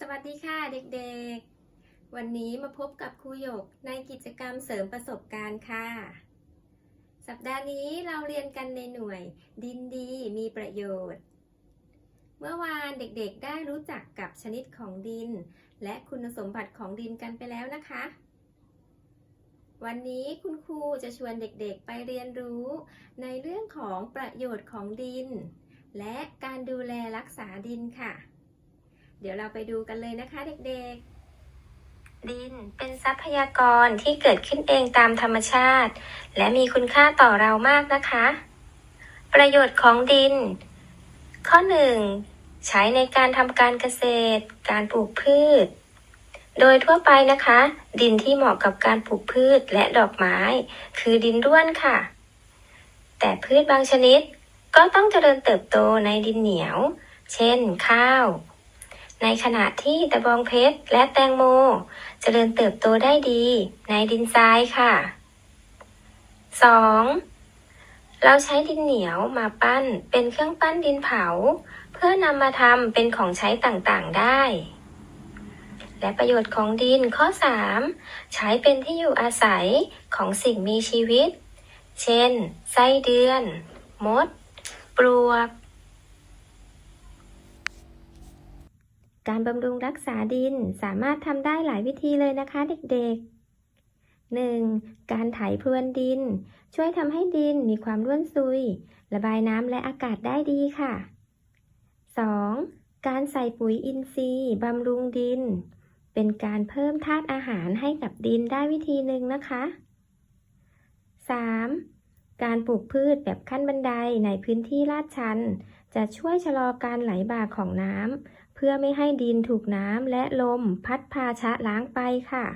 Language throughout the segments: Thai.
สวันนี้มาพบกับครูหยกในกิจกรรมเสริมประสบการณ์ค่ะ สัปดาห์นี้เราเรียนกันในหน่วย ดินดีมีประโยชน์ เมื่อวานเด็กๆได้รู้จักกับชนิดของดิน และคุณสมบัติของดินกันไปแล้วนะคะ วันนี้คุณครูจะชวนเด็กๆไปเรียนรู้ในเรื่องของประโยชน์ของดิน และการดูแลรักษาดินค่ะ เดี๋ยวเราไปดูกันเลยนะคะเด็กๆ ดินเป็นทรัพยากรที่เกิดขึ้นเองตามธรรมชาติ และมีคุณค่าต่อเรามากนะคะ ประโยชน์ของดิน ข้อ 1. ใช้ในการทำการเกษตร การปลูกพืช โดยทั่วไปนะคะ ดินที่เหมาะกับการปลูกพืชและดอกไม้ คือดินร่วนค่ะ แต่พืชบางชนิดก็ต้องเจริญเติบโตในดินเหนียว เช่น ข้าว ในขณะที่ตะบองเพชรและแตงโมเจริญเติบโตได้ดีในดินทรายค่ะ 2. เราใช้ดินเหนียวมาปั้นเป็นเครื่องปั้นดินเผา เพื่อนำมาทำเป็นของใช้ต่างๆได้ และประโยชน์ของดินข้อ 3 ใช้เป็นที่อยู่อาศัยของสิ่งมีชีวิต เช่น ไส้เดือน มด ปลวก การบำรุงรักษาดินสามารถทำได้หลายวิธีเลยนะคะเด็กๆ 1. การไถพรวนดิน ช่วยทำให้ดินมีความร่วนซุย ระบายน้ำและอากาศได้ดีค่ะ 2. การใส่ปุ๋ยอินทรีย์บำรุงดิน เป็นการเพิ่มธาตุอาหารให้กับดินได้วิธีหนึ่งนะคะ การปลูกพืชแบบขั้นบันไดในพื้นที่ลาดชัน จะช่วยชะลอการไหลบ่าของน้ำเพื่อไม่ให้ดินถูกน้ำและลมพัดพาชะล้างไปค่ะ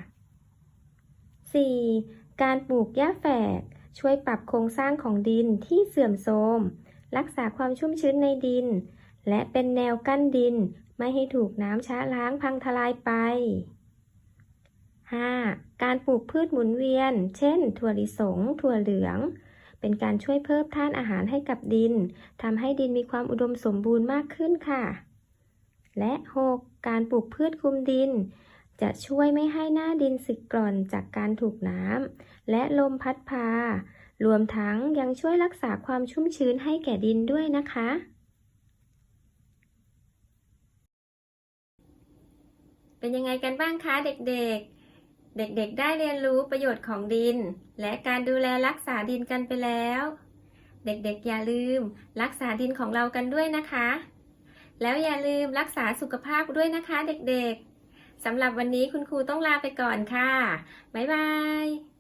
4. การปลูกหญ้าแฝก ช่วยปรับโครงสร้างของดินที่เสื่อมโทรมรักษาความชุ่มชื้นในดิน และเป็นแนวกั้นดิน ไม่ให้ถูกน้ำชะล้างพังทลายไป 5. การปลูกพืชหมุนเวียน เช่น ถั่วลิสง ถั่วเหลือง เป็นการช่วยเพิ่มธาตุอาหารให้กับดินทำให้ดินมีความอุดมสมบูรณ์มากขึ้นค่ะ และ 6. การปลูกพืชคลุมดิน จะช่วยไม่ให้หน้าดินสึกกร่อนจากการถูกน้ำและลมพัดพา รวมทั้งยังช่วยรักษาความชุ่มชื้นให้แก่ดินด้วยนะคะเป็นยังไงกันบ้างคะเด็กๆ เด็กๆ ได้เรียนรู้ประโยชน์ของดิน และการดูแลรักษาดินกันไปแล้ว เด็กๆ อย่าลืมรักษาดินของเรากันด้วยนะคะ แล้วอย่าลืมรักษาสุขภาพด้วยนะคะเด็กๆสำหรับวันนี้คุณครูต้องลาไปก่อนค่ะ บ๊ายบาย